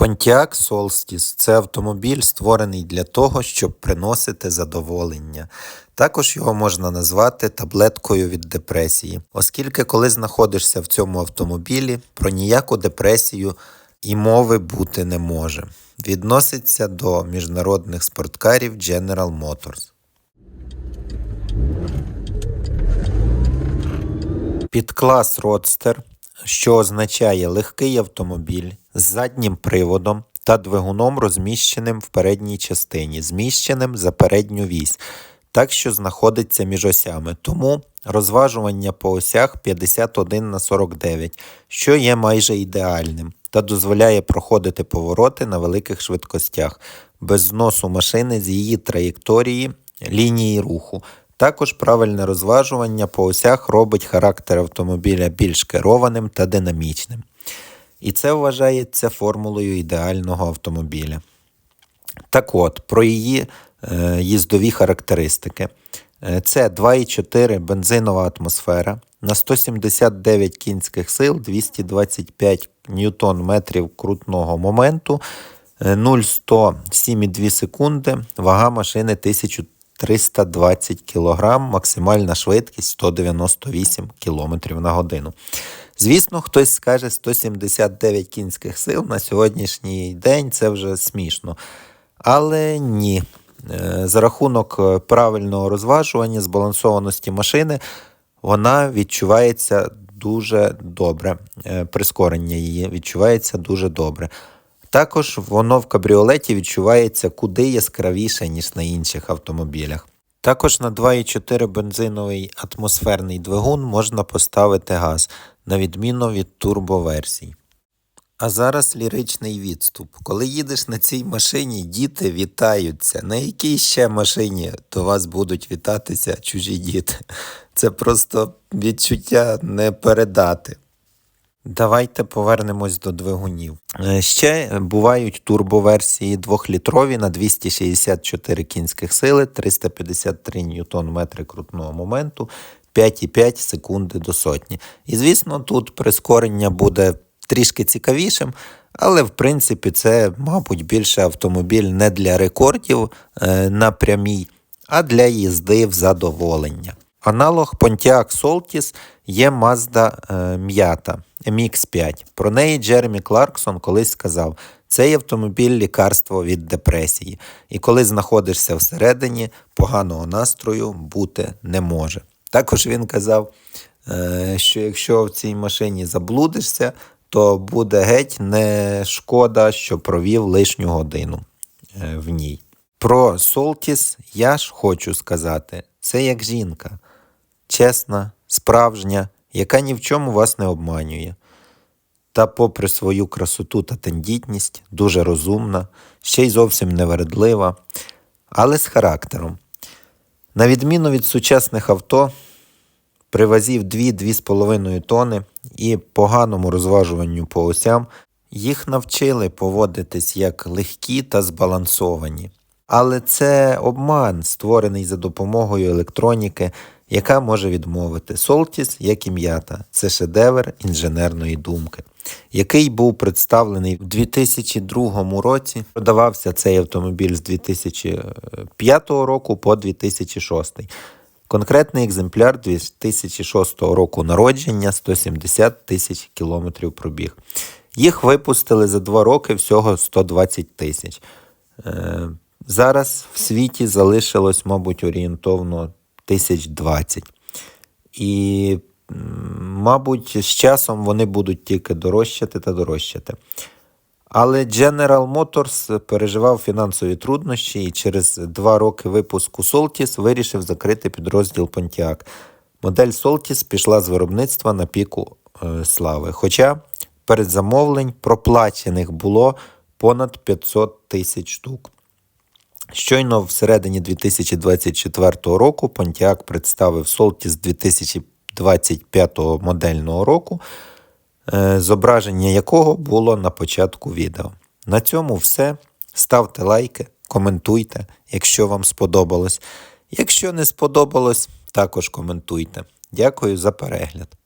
Pontiac Solstice – це автомобіль, створений для того, щоб приносити задоволення. Також його можна назвати таблеткою від депресії, оскільки коли знаходишся в цьому автомобілі, про ніяку депресію і мови бути не може. Відноситься до міжнародних спорткарів General Motors. Підклас Родстер, що означає легкий автомобіль з заднім приводом та двигуном, розміщеним в передній частині, зміщеним за передню вісь, так що знаходиться між осями. Тому розважування по осях 51 на 49, що є майже ідеальним, та дозволяє проходити повороти на великих швидкостях, без зносу машини з її траєкторії лінії руху. Також правильне розважування по осях робить характер автомобіля більш керованим та динамічним. І це вважається формулою ідеального автомобіля. Так от, про її е, їздові характеристики. Е, Це 2,4 бензинова атмосфера на 179 кінських сил, 225 ньютон метрів крутного моменту, е, 0-100 7,2 секунди, вага машини 1320 кг, максимальна швидкість 198 км на годину. Звісно, хтось скаже 179 кінських сил на сьогоднішній день це вже смішно. Але ні. Е, За рахунок е, правильного розважування, збалансованості машини, вона відчувається дуже добре. Е, Прискорення її відчувається дуже добре. Також воно в кабріолеті відчувається куди яскравіше, ніж на інших автомобілях. Також на 2,4 бензиновий атмосферний двигун можна поставити газ, на відміну від турбоверсій. А зараз ліричний відступ. Коли їдеш на цій машині, діти вітаються. На якій ще машині до вас будуть вітатися чужі діти? Це просто відчуття не передати. Давайте повернемось до двигунів. Е, Ще бувають турбоверсії 2-літрові на 264 кінських сили, 353 ньютон метри крутного моменту, 5,5 секунди до сотні. І звісно, тут прискорення буде трішки цікавішим, але в принципі це, мабуть, більше автомобіль не для рекордів е, на прямій, а для їзди в задоволення. Аналог Pontiac Soltis є Mazda е, MX5. Про неї Джеремі Кларксон колись сказав: цей автомобіль лікарство від депресії, і коли знаходишся всередині, поганого настрою бути не може. Також він казав, е, що якщо в цій машині заблудишся, то буде геть не шкода, що провів лишню годину е, в ній. Про Солтіс я ж хочу сказати, це як жінка, чесна, справжня, яка ні в чому вас не обманює. Та, попри свою красоту та тендітність, дуже розумна, ще й зовсім невередлива, але з характером. На відміну від сучасних авто, при вазі в 2-2,5 тони і поганому розважуванню по осям, їх навчили поводитись як легкі та збалансовані. Але це обман, створений за допомогою електроніки, яка може відмовити. Солтіс, як і м'ята, це шедевр інженерної думки, який був представлений в 2002 році. Продавався цей автомобіль з 2005 року по 2006. Конкретний екземпляр 2006 року народження 170 тисяч кілометрів пробіг. Їх випустили за два роки всього 120 тисяч. Е, Зараз в світі залишилось, мабуть, орієнтовно тисяч 20. І, мабуть, з часом вони будуть тільки дорожчати та дорожчати. Але General Motors переживав фінансові труднощі і через два роки випуску Soltis вирішив закрити підрозділ Pontiac. Модель Soltis пішла з виробництва на піку е, слави. Хоча передзамовлень проплачених було понад 500 тисяч штук. Щойно всередині 2024 року Pontiac представив Soltis 2025 модельного року, е, зображення якого було на початку відео. На цьому все. Ставте лайки, коментуйте, якщо вам сподобалось. Якщо не сподобалось, також коментуйте. Дякую за перегляд.